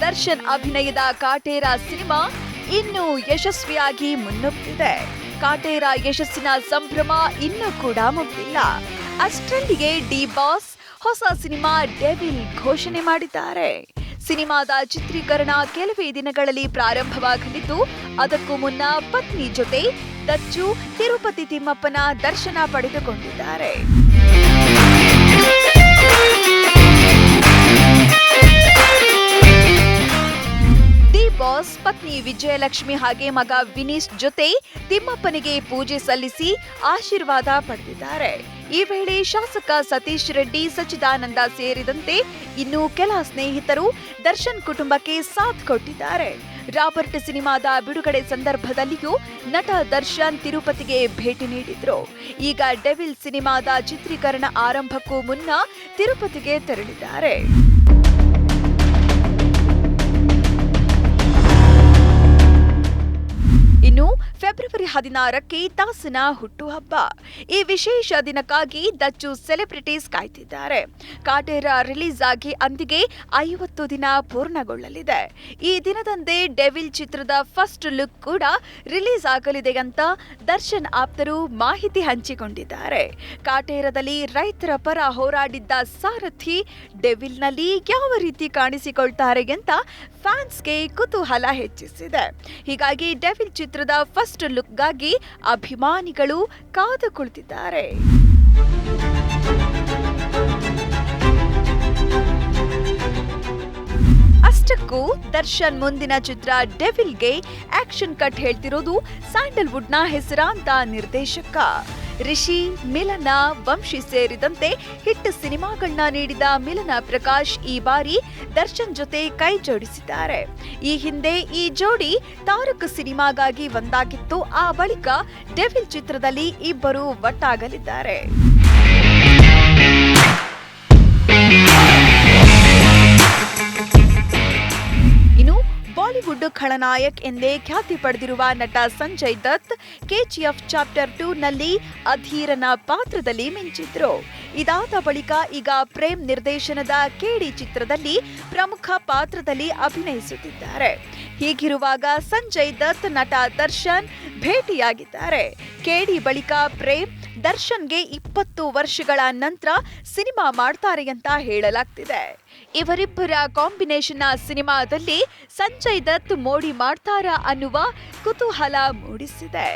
ದರ್ಶನ್ ಅಭಿನಯದ ಕಾಟೇರ ಸಿನಿಮಾ ಇನ್ನೂ ಯಶಸ್ವಿಯಾಗಿ ಮುನ್ನುಗ್ಗಿದೆ ಕಾಟೇರ ಯಶಸ್ಸಿನ ಸಂಭ್ರಮ ಇನ್ನೂ ಕೂಡ ಮುಗಿಲ್ಲ ಅಷ್ಟರಲ್ಲಿಗೆ ಡಿ ಬಾಸ್ ಹೊಸ ಸಿನಿಮಾ ಡೆವಿಲ್ ಘೋಷಣೆ ಮಾಡಿದ್ದಾರೆ. ಸಿನಿಮಾದ ಚಿತ್ರೀಕರಣ ಕೆಲವೇ ದಿನಗಳಲ್ಲಿ ಪ್ರಾರಂಭವಾಗಲಿದ್ದು, ಅದಕ್ಕೂ ಮುನ್ನ ಪತ್ನಿ ಜೊತೆ ದಚ್ಚು ತಿರುಪತಿ ತಿಮ್ಮಪ್ಪನ ದರ್ಶನ ಪಡೆದುಕೊಂಡಿದ್ದಾರೆ. ವಿಜಯಲಕ್ಷ್ಮಿ ಹಾಗೆ ಮಗ ವಿನೀಶ್ ಜೊತೆ ತಿಮ್ಮಪ್ಪನಿಗೆ ಪೂಜೆ ಸಲ್ಲಿಸಿ ಆಶೀರ್ವಾದ ಪಡೆದಿದ್ದಾರೆ. ಈ ವೇಳೆ ಶಾಸಕ ಸತೀಶ್ ರೆಡ್ಡಿ, ಸಚ್ಚಿದಾನಂದ ಸೇರಿದಂತೆ ಇನ್ನು ಕೆಲ ಸ್ನೇಹಿತರು ದರ್ಶನ್ ಕುಟುಂಬಕ್ಕೆ ಸಾಥ್ ಕೊಟ್ಟಿದ್ದಾರೆ. ರಾಬರ್ಟ್ ಸಿನಿಮಾದ ಬಿಡುಗಡೆ ಸಂದರ್ಭದಲ್ಲಿಯೂ ನಟ ದರ್ಶನ್ ತಿರುಪತಿಗೆ ಭೇಟಿ ನೀಡಿದ್ರು. ಈಗ ಡೆವಿಲ್ ಸಿನಿಮಾದ ಚಿತ್ರೀಕರಣ ಆರಂಭಕ್ಕೂ ಮುನ್ನ ತಿರುಪತಿಗೆ ತೆರಳಿದ್ದಾರೆ. ಹದಿನಾರಕ್ಕೆ ತಾಸನ ಹುಟ್ಟುಹಬ್ಬ. ಈ ವಿಶೇಷ ದಿನಕ್ಕಾಗಿ ದಚ್ಚು ಸೆಲೆಬ್ರಿಟೀಸ್ ಕಾಯ್ತಿದ್ದಾರೆ. ಕಾಟೇರ ರಿಲೀಸ್ ಆಗಿ ಅಂದಿಗೆ ಐವತ್ತು ದಿನ ಪೂರ್ಣಗೊಳ್ಳಲಿದೆ. ಈ ದಿನದಂದೇ ಡೆವಿಲ್ ಚಿತ್ರದ ಫಸ್ಟ್ ಲುಕ್ ಕೂಡ ರಿಲೀಸ್ ಆಗಲಿದೆ ಅಂತ ದರ್ಶನ್ ಆಪ್ತರು ಮಾಹಿತಿ ಹಂಚಿಕೊಂಡಿದ್ದಾರೆ. ಕಾಟೇರದಲ್ಲಿ ರೈತರ ಪರ ಹೋರಾಡಿದ್ದ ಸಾರಥಿ ಡೆವಿಲ್ನಲ್ಲಿ ಯಾವ ರೀತಿ ಕಾಣಿಸಿಕೊಳ್ತಾರೆ ಅಂತ ಫ್ಯಾನ್ಸ್ಗೆ ಕುತೂಹಲ ಹೆಚ್ಚಿಸಿದೆ. ಹೀಗಾಗಿ ಡೆವಿಲ್ ಚಿತ್ರದ ಫಸ್ಟ್ ಲುಕ್ಗಾಗಿ ಅಭಿಮಾನಿಗಳು ಕಾದು ಕುಳಿತಿದ್ದಾರೆ ಅಷ್ಟಕ್ಕೂ ದರ್ಶನ್ ಮುಂದಿನ ಚಿತ್ರ ಡೆವಿಲ್ಗೆ ಆಕ್ಷನ್ ಕಟ್ ಹೇಳ್ತಿರೋದು ಸ್ಯಾಂಡಲ್ವುಡ್ನ ಹೆಸರಾಂತ ನಿರ್ದೇಶಕ. ರಿಷಿ ಮಿಲನ ವಂಶಿ ಸೇರಿದಂತೆ ಹಿಟ್ ಸಿನಿಮಾಗಳನ್ನ ನೀಡಿದ ಮಿಲನ ಪ್ರಕಾಶ್ ಈ ಬಾರಿ ದರ್ಶನ್ ಜೊತೆ ಕೈ ಜೋಡಿಸಿದ್ದಾರೆ. ಈ ಹಿಂದೆ ಈ ಜೋಡಿ ತಾರಕ್ ಸಿನಿಮಾಗಾಗಿ ಒಂದಾಗಿತ್ತು. ಆ ಬಳಿಕ ಡೆವಿಲ್ ಚಿತ್ರದಲ್ಲಿ ಇಬ್ಬರು ಒಟ್ಟಾಗಲಿದ್ದಾರೆ. ಬಾಲಿವುಡ್ ಖಳನಾಯಕ್ ಎಂದೇ ಖ್ಯಾತಿ ಪಡೆದಿರುವ ನಟ Sanjay Dutt, KGF chapter two ನಲ್ಲಿ ಅಧೀರನ ಪಾತ್ರದಲ್ಲಿ ಮಿಂಚಿದ್ರು. ಇದಾದ ಬಳಿಕ ಈಗ ಪ್ರೇಮ್ ನಿರ್ದೇಶನದ ಕೇಡಿ ಚಿತ್ರದಲ್ಲಿ ಪ್ರಮುಖ ಪಾತ್ರದಲ್ಲಿ ಅಭಿನಯಿಸುತ್ತಿದ್ದಾರೆ. ಹೀಗಿರುವಾಗ ಸಂಜಯ್ ದತ್ ನಟ ದರ್ಶನ್ ಭೇಟಿಯಾಗಿದ್ದಾರೆ. ಕೇಡಿ ಬಳಿಕ ಪ್ರೇಮ್ ದರ್ಶನ್ಗೆ ಇಪ್ಪತ್ತು ವರ್ಷಗಳ ನಂತರ ಸಿನಿಮಾ ಮಾಡ್ತಾರೆ ಅಂತ ಹೇಳಲಾಗ್ತಿದೆ. ಇವರಿಬ್ಬರ ಕಾಂಬಿನೇಷನ್ ಸಿನಿಮಾದಲ್ಲಿ ಸಂಜಯ್ ದತ್ ಮೋಡಿ ಮಾಡ್ತಾರಾ ಅನ್ನುವ ಕುತೂಹಲ ಮೂಡಿಸಿದೆ.